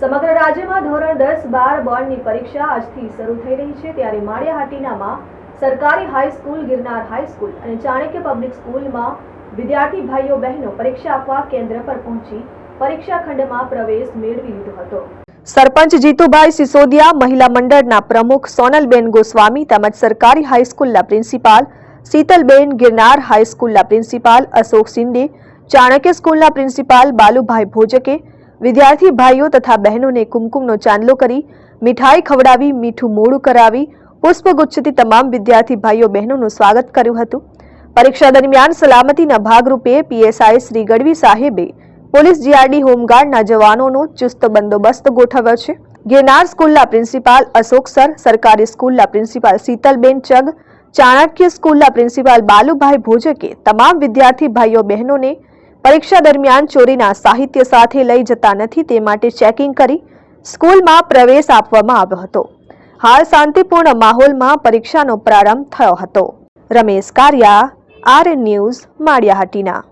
સમગ્ર રાજ્યમાં ધોરણ દસ બાર બોર્ડની પરીક્ષા આજથી શરૂ થઈ રહી છે. ત્યારે માળિયાહાટીનામાં સરકારી હાઈસ્કૂલ ગિરનાર હાઈસ્કૂલ અને ચાણક્ય પબ્લિક સ્કૂલમાં વિદ્યાર્થી ભાઈઓ બહેનો પરીક્ષા આપવા કેન્દ્ર પર પહોંચી પરીક્ષા ખંડમાં પ્રવેશ મેળવી લીધો હતો. સરપંચ જીતુભાઈ સિસોદિયા, મહિલા મંડળના પ્રમુખ સોનલબેન ગોસ્વામી તેમજ સરકારી હાઈસ્કૂલના પ્રિન્સિપાલ શીતલબેન ગિરનાર હાઈસ્કૂલના પ્રિન્સિપાલ અશોક શિંદે ચાણક્ય સ્કૂલના પ્રિન્સિપાલ બાલુભાઈ ભોજકે વિદ્યાર્થી ભાઈઓ તથા બહેનોને કુમકુમનો ચાંદલો કરી, મીઠાઈ ખવડાવી, મીઠું મોડું કરાવી, પુષ્પગુચ્છથી તમામ વિદ્યાર્થી ભાઈઓ બહેનોનું સ્વાગત કર્યું હતું. પરીક્ષા દરમિયાન સલામતીના ભાગરૂપે પીએસઆઈ શ્રી ગઢવી સાહેબે પોલીસ જીઆરડી હોમગાર્ડના જવાનોનો ચુસ્ત બંદોબસ્ત ગોઠવ્યો છે. ગિરનાર સ્કૂલના પ્રિન્સિપાલ અશોક સર, સરકારી સ્કૂલના પ્રિન્સિપાલ શીતલબેન ચગ, ચાણક્ય સ્કૂલના પ્રિન્સિપાલ બાલુભાઈ ભોજકે તમામ વિદ્યાર્થી ભાઈઓ બહેનોને પરીક્ષા દરમિયાન ચોરીના સાહિત્ય સાથે લઈ જતા નથી તે માટે ચેકિંગ કરી સ્કૂલમાં પ્રવેશ આપવામાં આવ્યો હતો. હાલ શાંતિપૂર્ણ માહોલમાં પરીક્ષાનો પ્રારંભ થયો હતો. Ramesh Kariya R news, Maliyahatina.